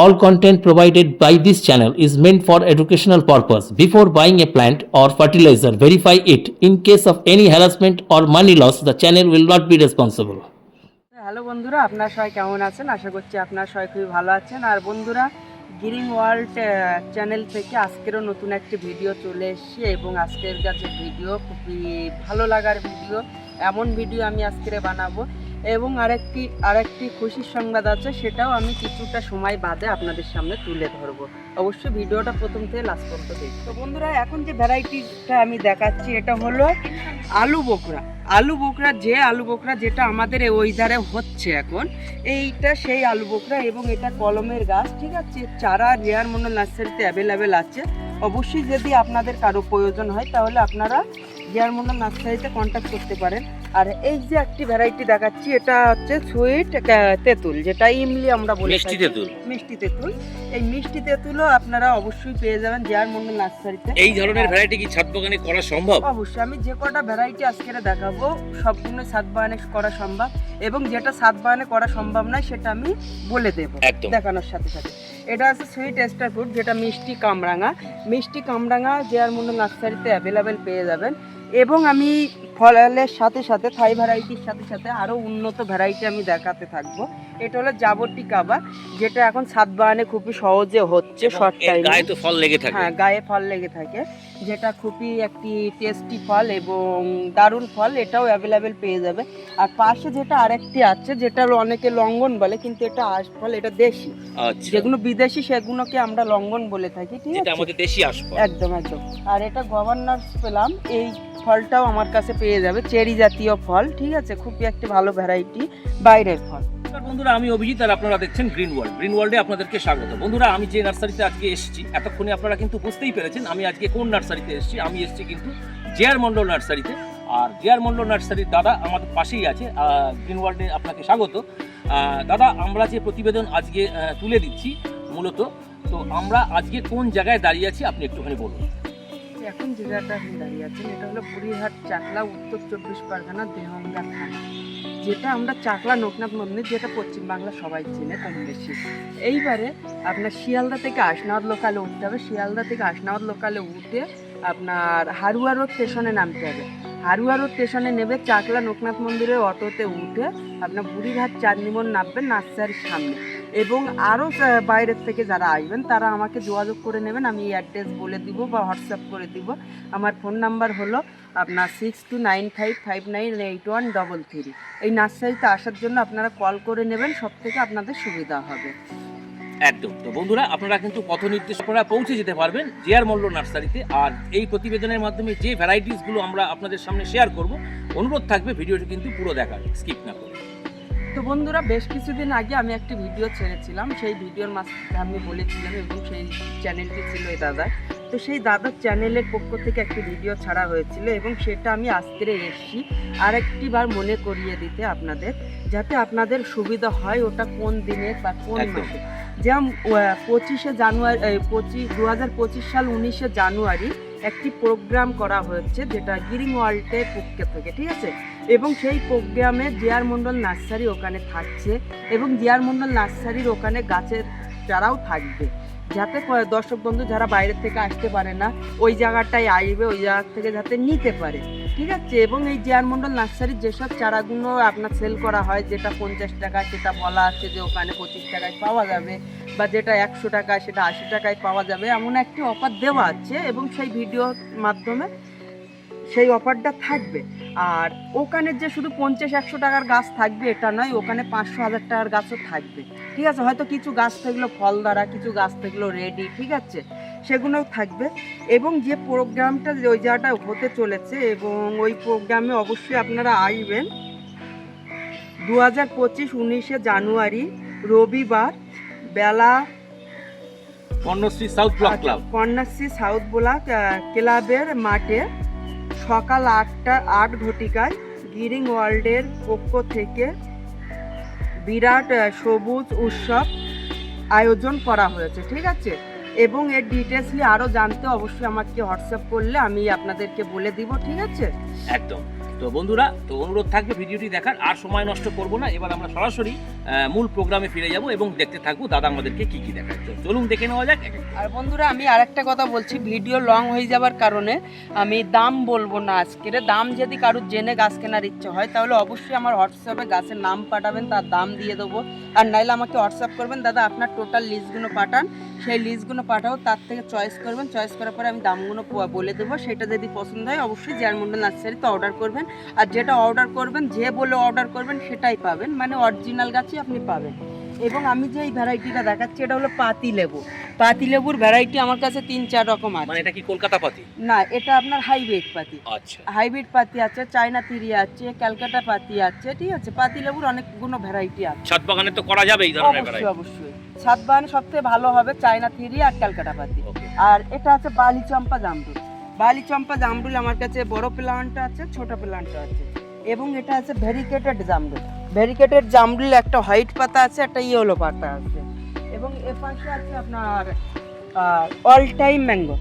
All content provided by this channel is meant for educational purpose. Before buying a plant or fertilizer, verify it. In case of any harassment or money loss, the channel will not be responsible. Hello বন্ধুরা আপনারা সবাই কেমন আছেন আশা করছি আপনারা সবাই খুবই ভালো আছেন আর বন্ধুরা গ্রিন ওয়ার্ল্ড চ্যানেল থেকে আজকেরও নতুন একটি ভিডিও চলে এসেছি এবং আজকের কাছে ভিডিও খুবই ভালো লাগার ভিডিও এমন ভিডিও আমি আজকের বানাবো এবং আরেকটি আরেকটি খুশির সংবাদ আছে, সেটাও আমি কিছুটা সময় বাদে আপনাদের সামনে তুলে ধরবো। অবশ্যই ভিডিওটা প্রথম থেকে লাস্ট পর্যন্ত দেখি তো বন্ধুরা, এখন যে ভ্যারাইটিটা আমি দেখাচ্ছি, এটা হলো আলু বোকরা। আলু বোকরা, যে আলু বোকরা যেটা আমাদের এই ওইধারে হচ্ছে এখন, এইটা সেই আলু বোকরা এবং এটা কলমের গাছ, ঠিক আছে? চারা রেয়ার মন্ডল নার্সারিতে অ্যাভেলেবেল আছে। অবশ্যই যদি আপনাদের কারও প্রয়োজন হয়, তাহলে আপনারা রেয়ার মন্ডল নার্সারিতে কন্ট্যাক্ট করতে পারেন। আর এই যে একটি ভ্যারাইটি দেখাচ্ছি এটা হচ্ছে সুইট তেঁতুল যেটা ইমলি আমরা বলি মিষ্টি তেঁতুল। মিষ্টি তেঁতুল। এই মিষ্টি তেঁতুলও আপনারা অবশ্যই পেয়ে যাবেন জেয়ার মন্ডল নার্সারিতে। এই ধরনের ভ্যারাইটি কি ছাদ বাগানে করা সম্ভব? অবশ্যই আমি যে কটা ভ্যারাইটি আজকে দেখাবো সবগুলো সাত বাগানে করা সম্ভব এবং যেটা সাত বাগানে করা সম্ভব নয় সেটা আমি বলে দেবো দেখানোর সাথে সাথে। এটা আছে সুইট এস্টার ফ্রুট যেটা মিষ্টি কামরাঙা। মিষ্টি কামরাঙা জেয়ার মন্ডল নার্সারিতে অ্যাভেলেবেল পেয়ে যাবেন। এবং আমি ফলের সাথে সাথে থাই ভ্যারাইটির সাথে সাথে আরও উন্নত ভ্যারাইটি আমি দেখাতে থাকব। এটা হলো জাবরটি কাবা যেটা এখন সাত বাগানে খুবই সহজে হচ্ছে শর্ট টাইমে গায়ে তো ফল লেগে থাকে। হ্যাঁ গায়ে ফল লেগে থাকে। যেটা খুবই একটি টেস্টি ফল এবং দারুণ ফল এটাও অ্যাভেলেবেল পেয়ে যাবে। আর পাশে যেটা আরেকটি আছে যেটা অনেকে লঙ্ঘন বলে কিন্তু এটা আশফল এটা দেশি। আচ্ছা। যেগুলো বিদেশি সেগুলোকে আমরা লঙ্ঘন বলে থাকি ঠিক আছে? আমাদের দেশি আসফল একদম একদম। আর এটা গভর্নর পেলাম এই ফলটাও আমার কাছে পেয়ে যাবে চেরি জাতীয় ফল ঠিক আছে? খুবই একটি ভালো ভ্যারাইটি বাইরের ফল। নমস্কার বন্ধুরা, আমি অভিজিৎ আর আপনারা দেখছেন গ্রিন ওয়ার্ল্ড গ্রিন ওয়ার্ল্ডে আপনাদেরকে স্বাগত। বন্ধুরা, আমি যে নার্সারিতে আজকে এসেছি, এতক্ষণে আপনারা কিন্তু বুঝতেই পেরেছেন আমি আজকে কোন নার্সারিতে এসেছি। আমি এসেছি কিন্তু জেআর মন্ডল নার্সারিতে। আর জেআর মন্ডল নার্সারির দাদা আমাদের পাশেই আছে গ্রিন ওয়ার্ল্ডে আপনাকে স্বাগত। দাদা, আমরা যে প্রতিবেদন আজকে তুলে দিচ্ছি মূলত, তো আমরা আজকে কোন জায়গায় দাঁড়িয়ে আছি আপনি একটুখানি বলুন। এখন যে জায়গাটা দাঁড়িয়ে আছেন, এটা হলো বুড়িহাট, চাকলা, উত্তর চব্বিশ পরগনা দেহঙ্গা থানা। যেটা আমরা চাকলা লোকনাথ মন্দির, যেটা পশ্চিম বাংলা সবাই চিনে কম বেশি। এইবারে আপনার শিয়ালদা থেকে আসনাওয়ার লোকালে উঠতে হবে। শিয়ালদা থেকে আসনাওয়ার লোকালে উঠে আপনার হারুয়া রোড স্টেশনে নামতে হবে। হারুয়া রোড স্টেশনে নেবে চাকলা লোকনাথ মন্দিরের অটোতে উঠে আপনার বুড়িঘাট চাঁদনিমন নামবে নার্সারির সামনে। এবং আরও বাইরের থেকে যারা আসবেন তারা আমাকে যোগাযোগ করে নেবেন। আমি অ্যাড্রেস বলে দিব বা হোয়াটসঅ্যাপ করে দিব। আমার ফোন নাম্বার হলো আপনার six two nine five five nine eight one double three এই নার্সারিতে আসার জন্য আপনারা কল করে নেবেন সব থেকে আপনাদের সুবিধা হবে। একদম। তো বন্ধুরা, আপনারা কিন্তু পথ নির্দেশ করা পৌঁছে যেতে পারবেন জেআর মল্ল নার্সারিতে। আর এই প্রতিবেদনের মাধ্যমে যে ভ্যারাইটিসগুলো আমরা আপনাদের সামনে শেয়ার করব, অনুরোধ থাকবে ভিডিওটি কিন্তু পুরো দেখার স্কিপ না করে। তো বন্ধুরা বেশ কিছুদিন আগে আমি একটি ভিডিও ছেড়েছিলাম। সেই ভিডিওর মাঝখানে আমি বলেছিলাম এবং সেই চ্যানেলটি ছিল এই দাদার। তো সেই দাদার চ্যানেলের পক্ষ থেকে একটি ভিডিও ছাড়া হয়েছিল এবং সেটা আমি আজকে এসেছি। আর একটি বার মনে করিয়ে দিতে আপনাদের যাতে আপনাদের সুবিধা হয় ওটা কোন দিনে বা কোন। মাসে। যেমন পঁচিশে জানুয়ারি পঁচিশ দু হাজার পঁচিশ সাল উনিশে জানুয়ারি একটি প্রোগ্রাম করা হয়েছে যেটা গিরিং ওয়ার্ল্ডের পক্ষ থেকে ঠিক আছে? এবং সেই প্রোগ্রামে জিয়ার মণ্ডল নার্সারি ওখানে থাকছে এবং জিয়ার মণ্ডল নার্সারির ওখানে গাছের চারাও থাকবে। যাতে দর্শক বন্ধু যারা বাইরে থেকে আসতে পারে না, ওই জায়গাটায় আসবে, ওই জায়গা থেকে যাতে নিতে পারে। ঠিক আছে? এবং এই জিয়ার মণ্ডল নার্সারির যেসব চারাগুলো আপনার সেল করা হয়, যেটা পঞ্চাশ টাকা, সেটা বলা আছে যে ওখানে পঁচিশ টাকায় পাওয়া যাবে বা যেটা একশো টাকা সেটা আশি টাকায় পাওয়া যাবে, এমন একটি অফার দেওয়া আছে এবং সেই ভিডিওর মাধ্যমে সেই অফারটা থাকবে। আর ওখানে যে শুধু পঞ্চাশ একশো টাকার গাছ থাকবে এটা নয় ওখানে পাঁচশো হাজার টাকার গাছও থাকবে। ঠিক আছে হয়তো কিছু গাছ থাকল ফল দ্বারা কিছু গাছ থাকল রেডি ঠিক আছে? সেগুলোও থাকবে। এবং যে প্রোগ্রামটা ওই জায়গাটায় হতে চলেছে এবং ওই প্রোগ্রামে অবশ্যই আপনারা আসবেন। দু হাজার পঁচিশ উনিশে জানুয়ারি রবিবার বেলা Karnashree south block club. Kanyashree south block ক্লাবের মাঠে সকাল আটটা, আট ঘটিকায় গিরিং ওয়ার্ল্ডের পক্ষ থেকে বিরাট সবুজ উৎসব আয়োজন করা হয়েছে, ঠিক আছে? এবং এর ডিটেলসলি আরও জানতে অবশ্যই আমাকে হোয়াটসঅ্যাপ করলে আমি আপনাদেরকে বলে দিব, ঠিক আছে? একদম। তো বন্ধুরা, তো অনুরোধ থাকবে ভিডিওটি দেখার, আর সময় নষ্ট করব না। এবার আমরা সরাসরি মূল প্রোগ্রামে ফিরে যাব এবং দেখতে থাকব দাদা আমাদেরকে কি কি দেখায়। তো চলুন দেখে নেওয়া যাক। আর বন্ধুরা, আমি আরেকটা কথা বলছি, ভিডিও লং হয়ে যাবার কারণে আমি দাম বলব না আজকের দাম যদি কারোর জেনে গাছ কেনার ইচ্ছে হয়, তাহলে অবশ্যই আমার হোয়াটসঅ্যাপে গাছের নাম পাঠাবেন, তার দাম দিয়ে দেবো। আর নাইলে আমাকে হোয়াটসঅ্যাপ করবেন, দাদা আপনার টোটাল লিস্টগুলো পাঠান। সেই লিস্টগুলো পাঠাও, তার থেকে চয়েস করবেন। চয়েস করার পরে আমি দামগুলো বলে দেবো। সেটা যদি পছন্দ হয়, অবশ্যই জেয়ারমন্ডল নার্সারিতে অর্ডার করবেন। আর যেটা অর্ডার করবেন যে বলে অর্ডার করবেন সেটাই পাবেন। মানে অরিজিনাল গাছই আপনি পাবেন। এবং আমি যে এই ভ্যারাইটিটা দেখাচ্ছি এটা হলো পাতি লেবু। পাতি লেবুর ভ্যারাইটি আমার কাছে তিন চার রকম আছে। মানে এটা কি কলকাতা পাতি? না এটা আপনার হাইব্রিড পাতি। আচ্ছা। হাইব্রিড পাতি আছে চায়না তিরি আছে ক্যালকাটা পাতি আছে ঠিক আছে? পাতি লেবুর অনেকগুলো ভ্যারাইটি আছে। ছাদ বাগানে তো করা যাবে এই ধরনের অবশ্যই ভ্যারাইটি। অবশ্যই। সাতবাহান সবথেকে ভালো হবে চায়না থিরি আর ক্যালকাটা পাতি। আর এটা আছে বালি চম্পা জামরুল। বালি চম্পা জামরুল আমার কাছে বড় প্লান্টটা আছে ছোট প্লান্টটা আছে। এবং এটা আছে ভেরিকেটেড জামরুল। ভেরিকেটেড জামরুল একটা হোয়াইট পাতা আছে একটা ইয়েলো পাতা আছে। এবং এ পাশে আছে আপনার অল টাইম ম্যাঙ্গো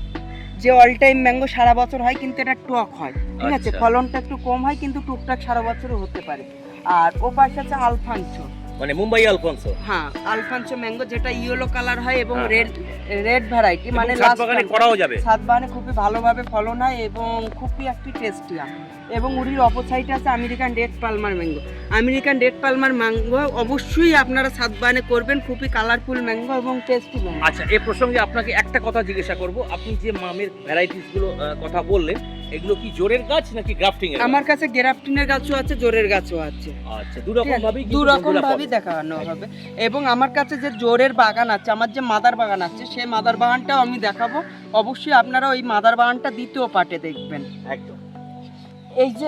যে অল টাইম ম্যাঙ্গো সারা বছর হয় কিন্তু এটা টক হয়। ঠিক আছে? আচ্ছা। ফলনটা একটু কম হয় কিন্তু টুকটাক সারা বছরও হতে পারে। আর ও পাশে আছে আলফানচো মানে মুম্বাই আলফোনসো। হ্যাঁ আলফানসো ম্যাঙ্গো যেটা ইয়েলো কালার হয় এবং রেড রেড ভ্যারাইটি মানে ছাদ বাগানে করাও যাবে। সাতবাহানে খুবই ভালোভাবে ফলন হয় এবং খুবই একটি টেস্টি আম এবং উড়ির অপোসাইটে আছে American red Palmer mango American red Palmer mango অবশ্যই আপনারা সাতবাহানে করবেন খুবই কালারফুল ম্যাঙ্গো এবং টেস্টি ম্যাঙ্গো আচ্ছা এই প্রসঙ্গে আপনাকে একটা কথা জিজ্ঞাসা করব। আপনি যে মামের ভ্যারাইটিসগুলো কথা বললেন এগুলো কি জোরের গাছ নাকি গ্রাফটিং এর আমার কাছে গেরাফটিনের গাছও আছে জোরের গাছও আছে। আচ্ছা দু রকম ভাবেই দু রকম ভাবে দেখানো হবে। এবং আমার কাছে যে জোরের বাগান আছে আমার যে মাদার বাগান আছে সেই মাদার বাগানটাও আমি দেখাবো। অবশ্যই আপনারা ওই মাদার বাগানটা দ্বিতীয় পার্টে দেখবেন। একদম। এই যে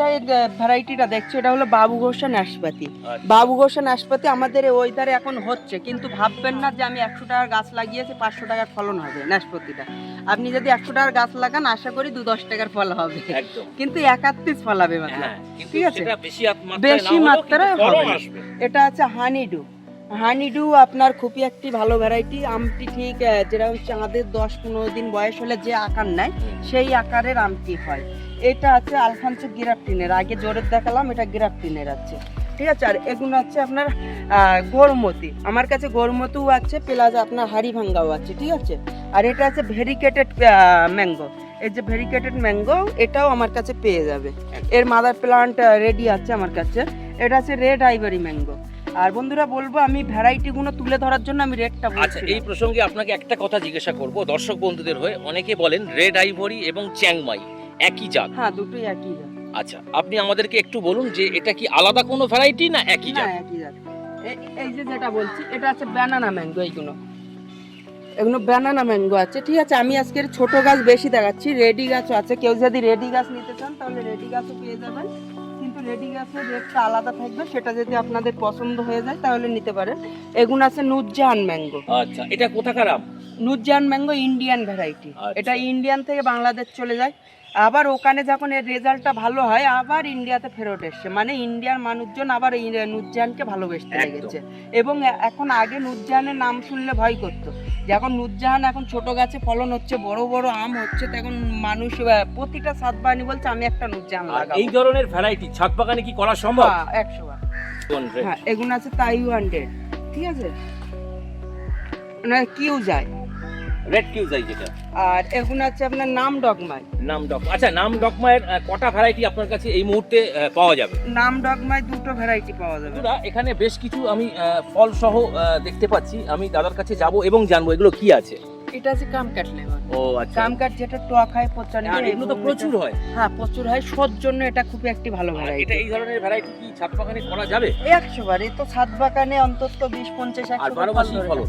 ভ্যারাইটিটা দেখছ এটা হলো বাবু ঘোষা নাশপাতি। আচ্ছা। বাবু ঘোষা নাশপাতি আমাদের এই ওয়েদারে এখন হচ্ছে কিন্তু ভাববেন না যে আমি একশো টাকার গাছ লাগিয়েছি পাঁচশো টাকার ফলন হবে নাশপাতিটা। আপনি যদি একশো টাকার গাছ লাগান আশা করি দু দশ টাকার ফল হবে। কিন্তু একাত্রিশ ফলাবে হ্যাঁ ঠিক আছে। বেশি মাত্রায় হবে। এটা আছে হানিডু হানিডু আপনার খুবই একটি ভালো ভ্যারাইটি আমটি ঠিক যেরকম চাঁদের দশ পনেরো দিন বয়স হলে যে আকার নেয় সেই আকারের আমটি হয়। এটা আছে আলফানসো গিরাপটিনের আগে জোরের দেখালাম, এটা গিরাপটিনের আছে। ঠিক আছে? আর এগুলো আছে আপনার গৌরমতি। আমার কাছে গৌরমতিও আছে প্লাস আপনার হাড়িভাঙ্গাও আছে, ঠিক আছে? আর এটা আছে ভেরিকেটেড ম্যাঙ্গো এই যে ভেরিকেটেড ম্যাঙ্গো এটাও আমার কাছে পেয়ে যাবে। এর মাদার প্লান্ট রেডি আছে আমার কাছে। এটা আছে রেড আইভারি ম্যাঙ্গো আর বন্ধুরা, বলব আমি ভ্যারাইটিগুলো তুলে ধরার জন্য আমি রেটটা আচ্ছা এই প্রসঙ্গে আপনাকে একটা কথা জিজ্ঞাসা করব। দর্শক বন্ধুদের হয়ে অনেকে বলেন রেড আইভরি এবং চ্যাংমাই একই জাত? হ্যাঁ দুটোই একই জাত। আচ্ছা আপনি আমাদেরকে একটু বলুন যে এটা কি আলাদা কোনো ভ্যারাইটি না একই না জাত? একই জাত। এই যে যেটা বলছি এটা আছে ব্যানানা ম্যাঙ্গো এইগুলো। এগুলো ব্যানানা ম্যাঙ্গো আছে ঠিক আছে? আমি আজকের ছোট গাছ বেশি দেখাচ্ছি রেডি গাছও আছে। কেউ যদি রেডি গাছ নিতে চান তাহলে রেডি গাছও পেয়ে যাবেন। কিন্তু রেডি গাছের রেটটা আলাদা থাকবে সেটা যদি আপনাদের পছন্দ হয়ে যায় তাহলে নিতে পারেন। এগুলো আছে নুরজাহান ম্যাঙ্গো আচ্ছা এটা কোথাকার আম? নুরজাহান ম্যাঙ্গো ইন্ডিয়ান ভ্যারাইটি আচ্ছা। এটা ইন্ডিয়ান থেকে বাংলাদেশ চলে যায়। আবার ওখানে যখন এর রেজাল্টটা ভালো হয় আবার ইন্ডিয়াতে ফেরত এসছে। মানে ইন্ডিয়ার মানুষজন আবার এই নুরজাহানকে ভালোবেসতে। লেগেছে। এবং এখন আগে নুরজাহানের নাম শুনলে ভয় করতো। যে এখন নুরজাহান এখন ছোট গাছে ফলন হচ্ছে বড় বড় আম হচ্ছে তখন মানুষ প্রতিটা সাতবানি বলছে আমি একটা নুরজাহান লাগাবো। এই ধরনের ভ্যারাইটি ছাদ বাগানে কি করা সম্ভব? হ্যাঁ, একশো বার। হ্যাঁ এগুলো আছে তাইওয়ান ঠিক আছে? না কিউ যায়। রেড কিউজাই যেটা। আর এগুলো আছে আপনার নাম ডগমাই। নাম ডগ আচ্ছা নাম ডগমায়ের কটা ভ্যারাইটি আপনার কাছে এই মুহূর্তে পাওয়া যাবে? নাম ডগমায় দুটো ভ্যারাইটি পাওয়া যাবে। বন্ধুরা এখানে বেশ কিছু আমি ফল সহ দেখতে পাচ্ছি। আমি দাদার কাছে যাব এবং জানব এগুলো কি আছে। এটা আছে কামকাট লেমন ও আচ্ছা। কামকাট যেটা টক হয় প্রচণ্ড আর এগুলো তো প্রচুর হয়। হ্যাঁ প্রচুর হয়। সর জন্য এটা খুবই একটি ভালো আর ভ্যারাইটি এটা এই ধরনের ভ্যারাইটি কি ছাদ বাগানে করা যাবে? একশো বার। এই তো ছাদ বাগানে অন্তত বিশ পঞ্চাশ আর একশো বারো মাসই ফলন?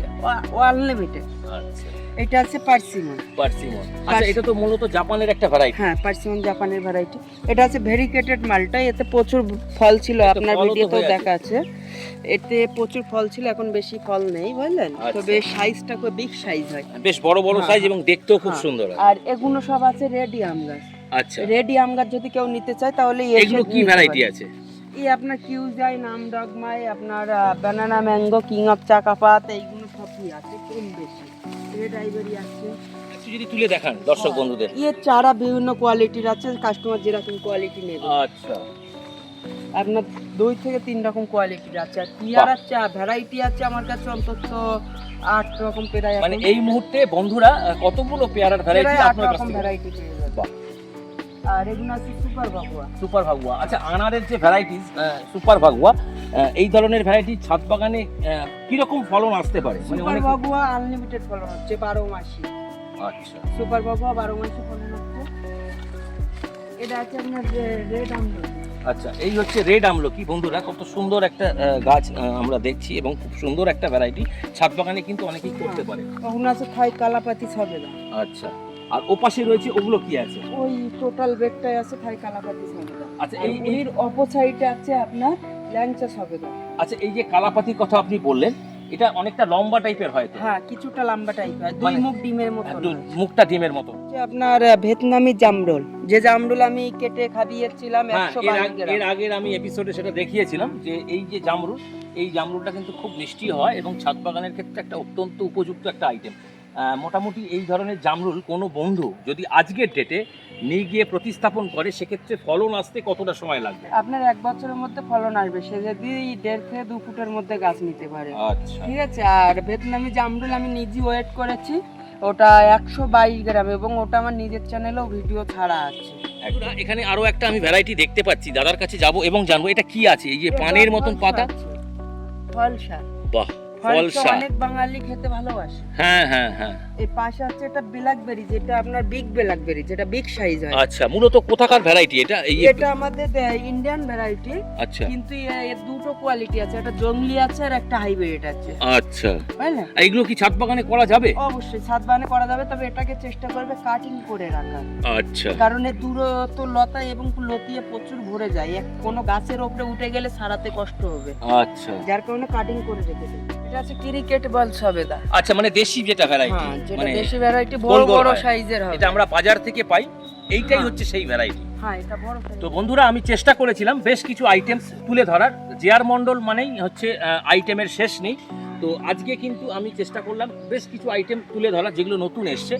আনলিমিটেড আচ্ছা। এটা আছে পার্সিমন। পার্সিমন। আচ্ছা এটা তো মূলত জাপানের একটা ভ্যারাইটি হ্যাঁ পার্সিমন জাপানের ভ্যারাইটি এটা আছে ভেরিকেটেড মালটা এতে প্রচুর ফল ছিল। আপনার ভিডিওতেও দেখা আছে। এতে প্রচুর ফল ছিল এখন বেশি ফল নেই বুঝলেন? আচ্ছা। তবে সাইজটা খুব বিগ সাইজ হয়। বেশ বড় বড় হ্যাঁ, সাইজ এবং দেখতেও খুব হ্যাঁ। সুন্দর হয়। আর এগুলো সব আছে রেডি আম গাছ। আচ্ছা। রেডি আম গাছ যদি কেউ নিতে চায় তাহলে এগুলো কি ভ্যারাইটি আছে? এই আপনার কিউজাই নাম ডগমাই আপনার ব্যানানা ম্যাঙ্গো কিং অফ চাকাপাত এইগুলো সবই আছে কম বেশি। রেড আইভরি আছে। যদি তুলে দেখান দর্শক বন্ধুদের। ইয়ে চারা বিভিন্ন কোয়ালিটির আছে কাস্টমার যেরকম কোয়ালিটি নেবে। আচ্ছা। আপনার দুই থেকে তিন রকম কোয়ালিটির আছে। আর পিয়ারার চা ভ্যারাইটি আছে? আমার কাছে অন্তত আট রকম পেরায় মানে এই মুহূর্তে বন্ধুরা কতগুলো পেয়ারার ভ্যারাইটি আপনার কাছ রকম ভ্যারাইটি পেয়ে যাবে। আর এগুলো আছে সুপার বাগুয়া সুপার ভাগুয়া। আচ্ছা আনারের যে ভ্যারাইটিস সুপার ভাগুয়া এই ধরনের ভ্যারাইটি ছাদ বাগানে কীরকম ফলন আসতে পারে? সুপার বাগুয়া আনলিমিটেড ফলন হচ্ছে বারো মাসি। আচ্ছা। সুপার বাগুয়া বারো মাসি ফলন হচ্ছে। এটা আছে আপনার রেড আমল আচ্ছা এই হচ্ছে রেড আমলকি। বন্ধুরা কত সুন্দর একটা গাছ আমরা দেখছি এবং খুব সুন্দর একটা ভ্যারাইটি ছাদ বাগানে কিন্তু অনেকেই করতে পারে। তখন আছে থাই কালাপাতি সবেদা আচ্ছা আর ওপাশে রয়েছে ওগুলো কি আছে? ওই টোটাল বেডটাই আছে থাই কালাপাতি সবেদা আচ্ছা এই এর অপোসাইডে আছে আপনার ল্যাংচা সবেদা আচ্ছা এই যে কালাপাতির কথা আপনি বললেন এটা অনেকটা লম্বা টাইপের হয় তো। হ্যাঁ কিছুটা লম্বা টাইপ হয়। দুই মানে- মুখ ডিমের মতো মুখটা ডিমের মতো। যে আপনার ভিয়েতনামি জামরুল। যে জামরুল আমি কেটে খাবিয়েছিলাম হ্যাঁ একশো এর বাইশ আগ- গ্রাম। এর আগের আমি এপিসোডে সেটা দেখিয়েছিলাম যে এই যে জামরুল এই জামরুলটা কিন্তু খুব মিষ্টি হয় এবং ছাদ বাগানের ক্ষেত্রে একটা অত্যন্ত উপযুক্ত একটা আইটেম মোটামুটি এই ধরনের জামরুল কোনো বন্ধু যদি আজকের ডেটে নিয়ে গিয়ে প্রতিস্থাপন করে সেক্ষেত্রে ফলন আসতে কতটা সময় লাগবে? আপনার এক বছরের মধ্যে ফলন আসবে। সে যদি দেড় থেকে দু ফুটের মধ্যে গাছ নিতে পারে। আচ্ছা। ঠিক আছে? আর ভিয়েতনামি জামরুল আমি নিজে ওয়েট করেছি। ওটা একশো বাইশ গ্রাম এবং ওটা আমার নিজের চ্যানেলেও ভিডিও ছাড়া আছে। এখানে আরও একটা আমি ভ্যারাইটি দেখতে পাচ্ছি। দাদার কাছে যাব এবং জানব এটা কি আছে? এই যে পানের মতন পাতা। ফলসা বাহ! ফলসা। অনেক বাঙালি খেতে ভালোবাসে। হ্যাঁ হ্যাঁ হ্যাঁ। এই পাশে আছে এটা ব্ল্যাকবেরি যেটা আপনার বিগ ব্ল্যাকবেরি যেটা বিগ সাইজ হয়। আচ্ছা মূলত কোথাকার ভ্যারাইটি এটা এটা আমাদের ইন্ডিয়ান ভ্যারাইটি আচ্ছা। কিন্তু এর দুটো কোয়ালিটি আছে একটা জংলি আছে আর একটা হাইব্রিড আছে। আচ্ছা। বুঝলেন এইগুলো কি ছাদ বাগানে করা যাবে? অবশ্যই ছাদ বাগানে করা যাবে তবে এটাকে চেষ্টা করবে কাটিং করে রাখার আচ্ছা। কারণ এর দূরত্ব লতা এবং লতিয়ে প্রচুর ভরে যায়। এক কোনো গাছের ওপরে উঠে গেলে সারাতে কষ্ট হবে। আচ্ছা। যার কারণে কাটিং করে রেখে দেবে এটা আছে ক্রিকেট বল সবেদা। আচ্ছা মানে দেশি যেটা ভ্যারাইটি যেটা মানে দেশি ভ্যারাইটি বড় বড় সাইজের হবে। এটা আমরা বাজার থেকে পাই এইটাই হ্যাঁ। হচ্ছে সেই ভ্যারাইটি হ্যাঁ এটা বড় তো বন্ধুরা আমি চেষ্টা করেছিলাম বেশ কিছু আইটেমস তুলে ধরার। জেআর মন্ডল মানেই হচ্ছে আইটেমের শেষ নেই। তো আজকে কিন্তু আমি চেষ্টা করলাম বেশ কিছু আইটেম তুলে ধরা, যেগুলো নতুন এসছে।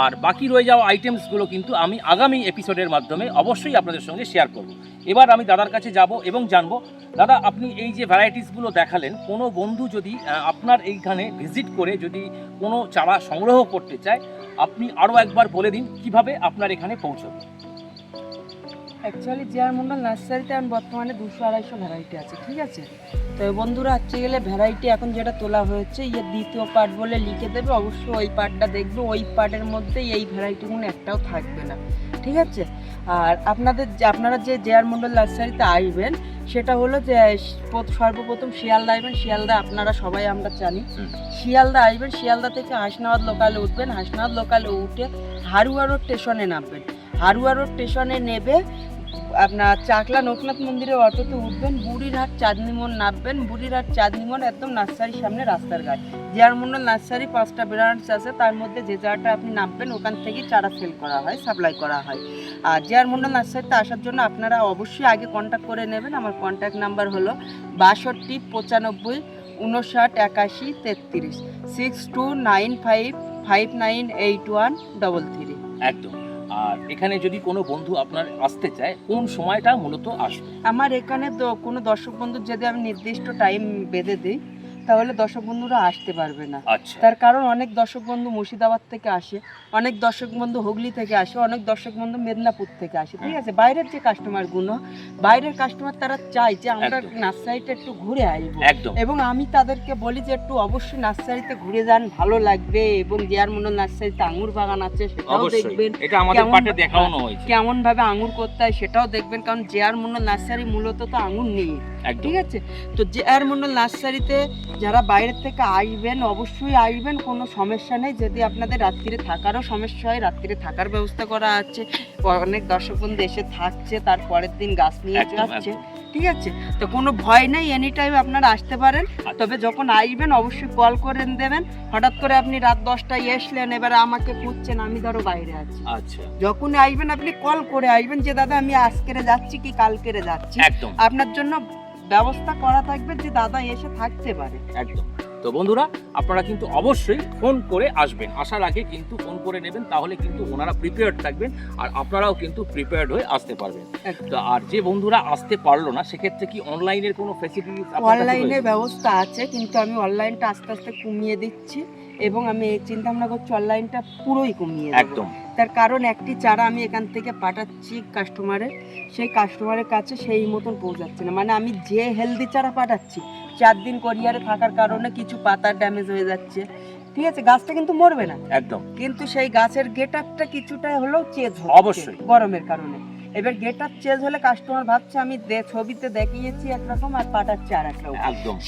আর বাকি রয়ে যাওয়া আইটেমসগুলো কিন্তু আমি আগামী এপিসোডের মাধ্যমে অবশ্যই আপনাদের সঙ্গে শেয়ার করব। এবার আমি দাদার কাছে যাব এবং জানব, দাদা আপনি এই যে ভ্যারাইটিসগুলো দেখালেন, কোনো বন্ধু যদি আপনার এইখানে ভিজিট করে যদি কোনো চারা সংগ্রহ করতে চায়, আপনি আরও একবার বলে দিন কীভাবে আপনার এখানে পৌঁছবে। অ্যাকচুয়ালি জিয়ার মন্ডল নার্সারিতে আমি বর্তমানে দুশো আড়াইশো ভ্যারাইটি আছে, ঠিক আছে? তো বন্ধুরা হচ্ছে গেলে ভ্যারাইটি এখন যেটা তোলা হয়েছে ইয়ে দ্বিতীয় পার্ট বলে লিখে দেবে। অবশ্যই ওই পার্টটা দেখবে ওই পার্টের মধ্যে এই ভ্যারাইটিগুলো একটাও থাকবে না। ঠিক আছে? আর আপনাদের আপনারা যে জেয়ার মন্ডল নার্সারিতে আসবেন সেটা হলো যে সর্বপ্রথম শিয়ালদা আসবেন শিয়ালদা আপনারা সবাই আমরা জানি। শিয়ালদা আসবেন শিয়ালদা থেকে হাসনাবাদ লোকালে উঠবেন। হাসনাবাদ লোকালে উঠে হারুয়া রোড স্টেশনে নামবেন। হারুয়া রোড স্টেশনে নেবে আপনার চাকলা লোকনাথ মন্দিরের অটোতে উঠবেন বুড়িরহাট চাঁদনিমন নামবেন বুড়িরহাট চাঁদনিমন একদম নার্সারির সামনে রাস্তার ঘাট। জিয়ার মন্ডল নার্সারি পাঁচটা ব্রাঞ্চ আছে, তার মধ্যে যে জায়গাটা আপনি নামবেন, ওখান থেকে চারা সেল করা হয় সাপ্লাই করা হয়। আর জিয়ার মন্ডল নার্সারিতে আসার জন্য আপনারা অবশ্যই আগে কন্ট্যাক্ট করে নেবেন, আমার কন্ট্যাক্ট নাম্বার হলো বাষট্টি, পঁচানব্বই, উনষাট, একাশি, তেত্রিশ six two nine five five nine eight one double three একদম। আর এখানে যদি কোনো বন্ধু আপনার আসতে চায়, কোন সময়টা মূলত আসবে? আমার এখানে তো কোনো দর্শক বন্ধু যদি আমি নির্দিষ্ট টাইম বেঁধে দিই তাহলে দর্শক বন্ধুরা আসতে পারবে না। আচ্ছা। তার কারণ অনেক দর্শক বন্ধু মুর্শিদাবাদ থেকে আসে অনেক দর্শক বন্ধু হুগলি থেকে আসে অনেক দর্শক বন্ধু মেদিনীপুর থেকে আসে। ঠিক আছে বাইরের যে কাস্টমারগুলো বাইরের কাস্টমার তারা চায় যে আমরা। নার্সারিটা একটু ঘুরে আসব। এবং আমি তাদেরকে বলি যে একটু অবশ্যই নার্সারিতে ঘুরে যান ভালো লাগবে এবং জিয়ার মন্ডল নার্সারিতে আঙুর বাগান আছে সেটাও দেখবেন। এটা আমাদের কেমন পাটে দেখানো হয়েছে। কেমন ভাবে আঙুর করতে হয় সেটাও দেখবেন কারণ জেআর মন্ডল নার্সারি মূলত তো আঙুর নেই ঠিক আছে? তো জেআর মন্ডল নার্সারিতে যারা বাইরের থেকে আসবেন অবশ্যই আসবেন কোনো সমস্যা নেই। যদি আপনাদের রাত্রিরে থাকারও সমস্যা হয় রাত্রিরে থাকার ব্যবস্থা করা আছে। অনেক দর্শক বন্ধু এসে থাকছে তার পরের দিন গাছ নিয়ে যাচ্ছে। ঠিক আছে? তো কোনো ভয় নেই এনি টাইম আপনারা আসতে পারেন। তবে যখন আসবেন অবশ্যই কল করে দেবেন। হঠাৎ করে আপনি রাত দশটায় এসলেন এবারে আমাকে খুঁজছেন আমি ধরো বাইরে আছি। আচ্ছা। যখন আসবেন আপনি কল করে আসবেন যে দাদা আমি আজকেরে যাচ্ছি কি কালকেরে যাচ্ছি? আপনার জন্য ব্যবস্থা করা থাকবে যে দাদা এসে থাকতে পারে। একদম। তো বন্ধুরা আপনারা কিন্তু অবশ্যই ফোন করে আসবেন। আসার আগে কিন্তু ফোন করে নেবেন তাহলে কিন্তু ওনারা প্রিপেয়ার্ড থাকবেন আর আপনারাও কিন্তু প্রিপেয়ার্ড হয়ে আসতে পারবেন। তো আর যে বন্ধুরা আসতে পারল না সেক্ষেত্রে কি অনলাইনের কোনো ফ্যাসিলিটিস অনলাইনের ব্যবস্থা আছে কিন্তু আমি অনলাইনটা আস্তে আস্তে কমিয়ে দিচ্ছি এবং আমি চিন্তা ভাবনা করছি অনলাইনটা পুরোই কমিয়ে একদম। তার কারণ একটি চারা আমি এখান থেকে পাঠাচ্ছি কাস্টমারের সেই কাস্টমারের কাছে সেই মতন পৌঁছাচ্ছে না। মানে আমি যে হেলদি চারা পাঠাচ্ছি চার দিন কোরিয়ারে থাকার কারণে কিছু পাতা ড্যামেজ হয়ে যাচ্ছে। ঠিক আছে? গাছটা কিন্তু মরবে না। একদম। কিন্তু সেই গাছের গেট আপটা কিছুটা হলেও চেঞ্জ অবশ্যই। গরমের কারণে। এবার গেট আপ চেঞ্জ হলে কাস্টমার ভাবছে আমি ছবিতে দেখিয়েছি একরকম আর পাঠাচ্ছি আর একরকম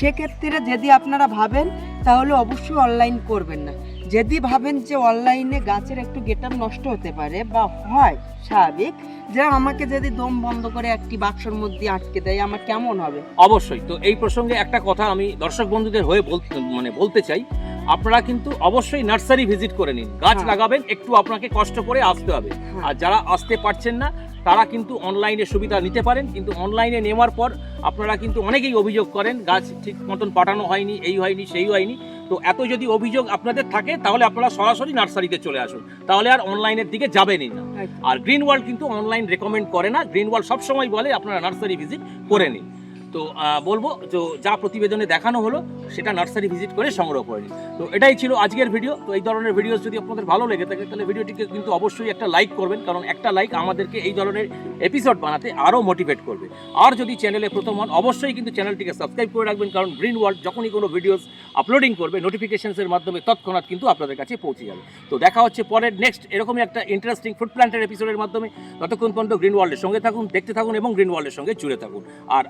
সেক্ষেত্রে যদি আপনারা ভাবেন তাহলে অবশ্যই অনলাইন করবেন না। যদি ভাবেন যে অনলাইনে গাছের একটু গেটার নষ্ট হতে পারে বা হয় স্বাভাবিক যে আমাকে যদি দম বন্ধ করে একটি বাক্সর মধ্যে আটকে দেয় আমার কেমন হবে? অবশ্যই। তো এই প্রসঙ্গে একটা কথা আমি দর্শক বন্ধুদের হয়ে বলতে মানে বলতে চাই। আপনারা কিন্তু অবশ্যই নার্সারি ভিজিট করে নিন। গাছ হ্যাঁ। লাগাবেন একটু আপনাকে কষ্ট করে আসতে হবে। হ্যাঁ। আর যারা আসতে পারছেন না তারা কিন্তু অনলাইনে সুবিধা নিতে পারেন। কিন্তু অনলাইনে নেওয়ার পর আপনারা কিন্তু অনেকেই অভিযোগ করেন গাছ ঠিক মতন পাঠানো হয়নি এই হয়নি সেই হয়নি। তো এত যদি অভিযোগ আপনাদের থাকে তাহলে আপনারা সরাসরি নার্সারিতে চলে আসুন। তাহলে আর অনলাইনের দিকে যাবেনই না। আর গ্রিন ওয়ার্ল্ড কিন্তু অনলাইন রেকমেন্ড করে না। গ্রিন ওয়ার্ল্ড সবসময় বলে আপনারা নার্সারি ভিজিট করে নিন। তো বলব, তো যা প্রতিবেদনে দেখানো হলো, সেটা নার্সারি ভিজিট করে সংগ্রহ করে নিন। তো, এটাই ছিল আজকের ভিডিও। তো, এই ধরনের ভিডিও যদি আপনাদের ভালো লেগে থাকে, তাহলে ভিডিওটিকে কিন্তু অবশ্যই একটা লাইক করবেন, কারণ একটা লাইক আমাদেরকে এই ধরনের এপিসোড বানাতে আরও মোটিভেট করবে। আর যদি চ্যানেলে প্রথম হন, অবশ্যই কিন্তু চ্যানেলটিকে সাবস্ক্রাইব করে রাখবেন, কারণ গ্রিন ওয়ার্ল্ড যখনই কোনো ভিডিওস আপলোডিং করবে, নোটিফিকেশনসের মাধ্যমে তৎক্ষণাৎ কিন্তু আপনাদের কাছে পৌঁছে যাবে। তো, দেখা হচ্ছে পরের নেক্সট এরকমই একটা ইন্টারেস্টিং ফুড প্ল্যান্টের এপিসোডের মাধ্যমে। ততক্ষণ পর্যন্ত গ্রিন ওয়ার্ল্ডের সঙ্গে থাকুন, দেখতে থাকুন এবং গ্রিন ওয়ার্ল্ডের সঙ্গে জুড়ে থাকুন। আর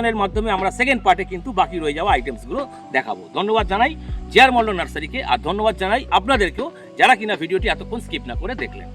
প্রতিবেদনের মাধ্যমে আমরা সেকেন্ড পার্টে কিন্তু বাকি রয়ে যাওয়া আইটেমসগুলো দেখাবো। ধন্যবাদ জানাই জেয়ার মল্ল নার্সারিকে আর ধন্যবাদ জানাই আপনাদেরকেও যারা কিনা ভিডিওটি এতক্ষণ স্কিপ না করে দেখলেন।